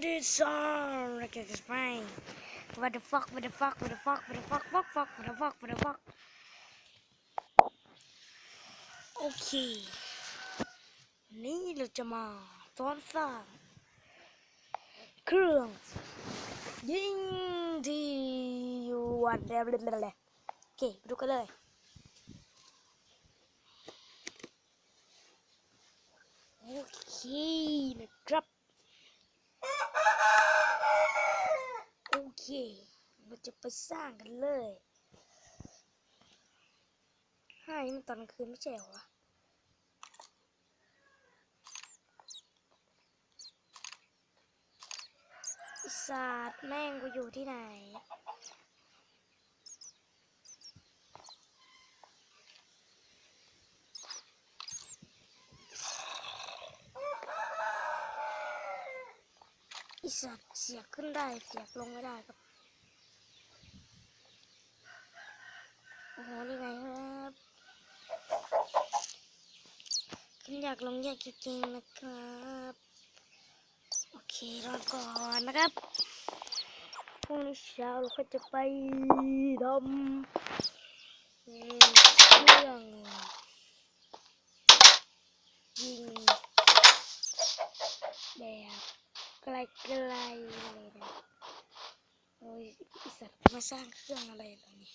this song like it's fine what the fuck what the fuck what the fuck what the fuck fuck fuck what the fuck what the fuck โอเคนี่เราจะมาซ้อนสร้างเครื่องยิงที่อยู่วันเดียวเลยโอเคไปดูกันเลยโอเคนะครับ โอ เค เราจะไปสร้างกันเลยห้านี่มันตอนกลางคืนไม่ใช่เหรอวะศาสตร์แม่งกูอยู่ที่ไหน อีสัตว์เสียบขึ้นได้เสียบลงไม่ได้ครับ โอ้โหนี่ไงครับขึ้นอยากลงอยากจริงๆนะครับ โอเครอก่อนนะครับพรุ่งนี้เช้าเราก็จะไปทำอืมเครื่องยิงแบบ ไกลๆเลยนะโอ้ยไอสัตว์มาสร้างเครื่องอะไรตรงนี้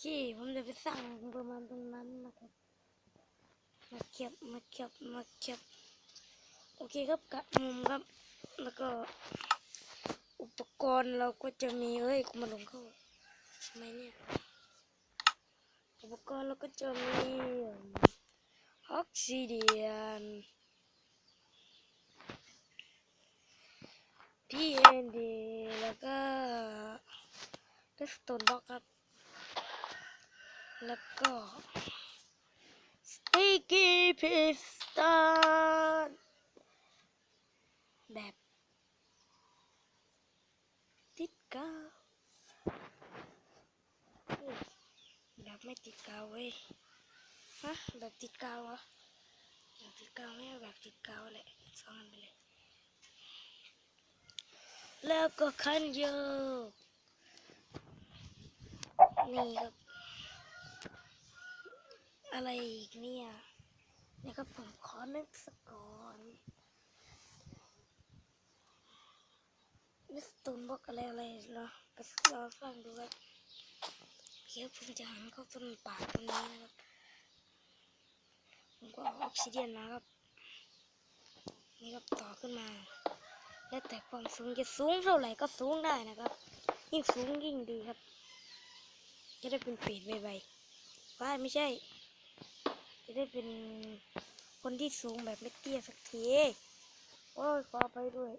ที่ผมจะไปสร้างประมาณตรงนั้นนะครับมาเก็บมาเก็บมาเก็บโอเคครับกะมุมครับ แล้วก็ อุปกรณ์เราก็จะมีเฮ้ยกูมาลงเข้าทำไมเนี่ย buka lo kecamian Oksidian pnd Lega Terus bakat kan? Lega. Sticky piston. ไม่ติดกาวเว้ยฮะแบบติดกาวเหรอแบบติดกาวไม่เอาแบบติดกาวแหละสองอันไปเลยแล้วก็คันโยกนี่ครับอะไรอีกเนี่ยนี่ครับผมขอนึกสักก่อนนี่สตูนบอกอะไรอะไรเนาะไปลองฟังดู ครับเดี๋ยผมจะหันเข้าต้นป่าตรงนี้นะครับ ผมก็เอาออกซิเดียนมาครับ นี่ครับต่อขึ้นมา แล้วแต่ความสูงจะสูงเท่าไหร่ก็สูงได้นะครับ ยิ่งสูงยิ่งดีครับ จะได้เป็นปีดใบๆว่าไม่ใช่ จะได้เป็นคนที่สูงแบบไม่เตี้ยสักที โอ้ยขอไปด้วย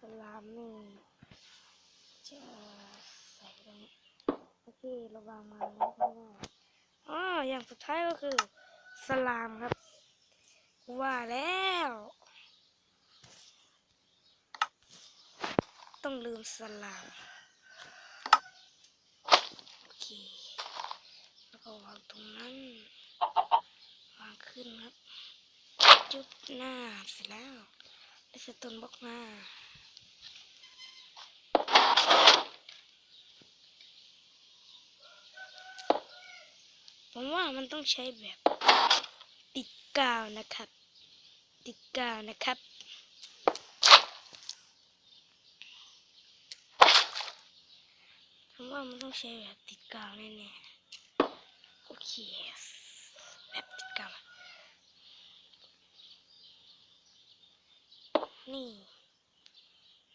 สลามนี่ จะใส่ตรงนี้โอเคระวังมานะข้างหน้อ๋ออย่างสุดท้ายก็คือสลามครับ ว่าแล้ว ต้องลืมสลาม โอเค แล้วก็วางตรงนั้น วางขึ้นครับ จุดหน้าเสร็จแล้วได้สตนบล็อกมา ผมว่ามันต้องใช้แบบ ติดกาวนะครับ ติดกาวนะครับผมว่ามันต้องใช้แบบติดกาวแน่ๆโอเคแบบติดกาวนี่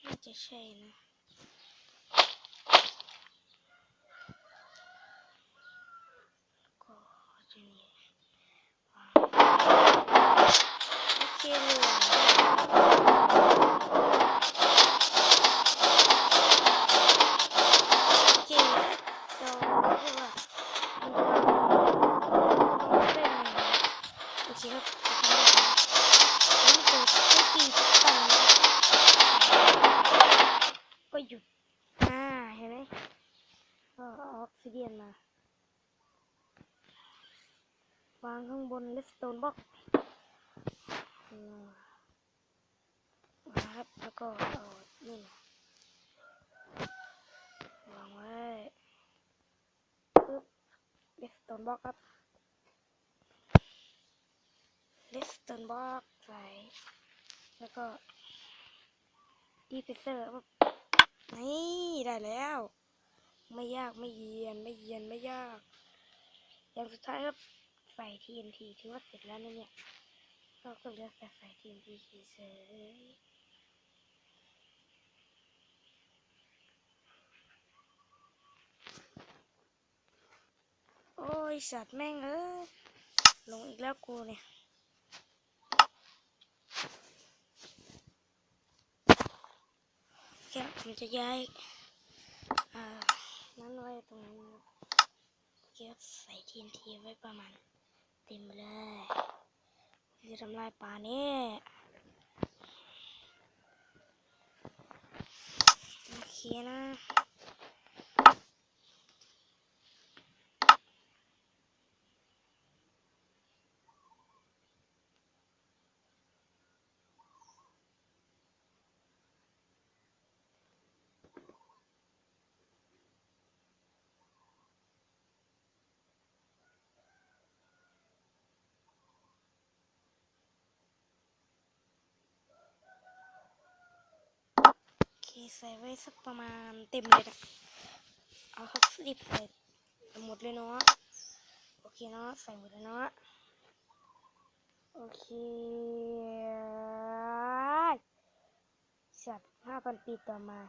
น่าจะใช่นะ เดียนมาวางข้างบนเลสโตนบ็อก นะครับ แล้วก็เอานี่วางไว้ปึ๊บเลสโตนบล็อกครับเลสโตนบล็อกใส่แล้วก็ดีเพเซอร์ครับนี่ได้แล้ว ไม่ยากไม่เย็นไม่เย็นไม่ยาก อย่างสุดท้ายครับใส่ TNT ถือว่าเสร็จแล้วนะเนี่ย เราก็เลือกแต่ไฟทีมพีคีเฉยโอ้ยสัตว์แม่งเอ้ยลงอีกแล้วกูเนี่ยแกผมจะย้ายอ่านั่นไว้ตรงนี้เก็บใส่ทีนทีไว้ประมาณเต็มเลย จะทำลายป่านี่โอเคนะ ใส่ไว้สักประมาณเต็มเลยอะเอาหกสิบใส่หมดเลยเนาะโอเคเนาะใส่หมดแล้วเนาะโอเคจัดห้าพันปีต่อมา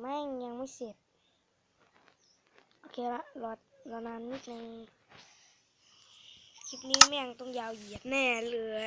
แม่งยังไม่เสร็จโอเคละรอรอนานนิดนึงคลิปนี้แม่งต้องยาวเหยียดแน่เลย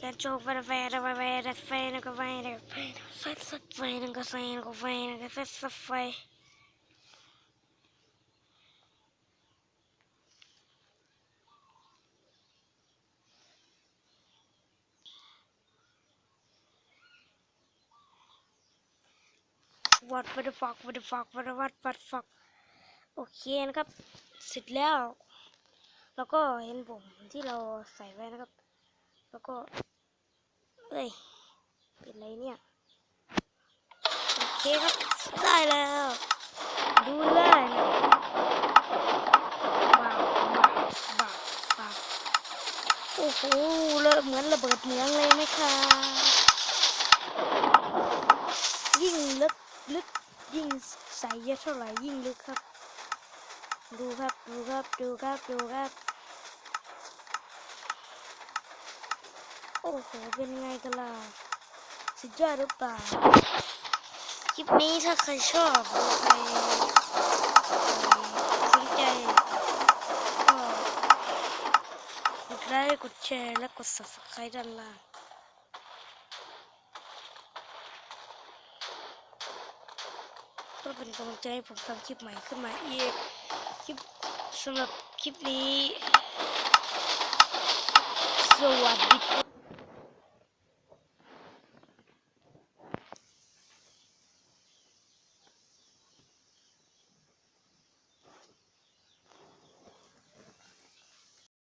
That joke for the fan of a man, that's fan of a fan of a fan of a fan of a fan of a fan of a fan วัดวัดฟักวัดฟักวัดวัดวัดฟักโอเคนะครับเสร็จแล้ว แล้วก็เห็นผมที่เราใส่ไว้นะครับ แล้วก็ เอ้ย เป็นไรเนี่ย โอเคครับ ได้แล้ว ดูเลยนะว้าวว้าวว้าวว้าโอ้โหเลยเหมือนระเบิดเหมืองเลยไหมครับยิ่งลึกลึกยิ่งใส่เยอะเท่าไหร่ยิ่งลึกครับ ดูครับ ดูครับ ดูครับ ดูครับ อ้โห เป็นไงกันล่ะ สุดยอดหรือเปล่า คลิปนี้ถ้าใครชอบใครสนใจก็กดไลค์กดแชร์และกด subscribe ด้านล่างเพื่อเป็นกำลังใจให้ผมทำคลิปใหม่ขึ้นมาอีก คลิปสำหรับคลิปนี้สวัสดีครับ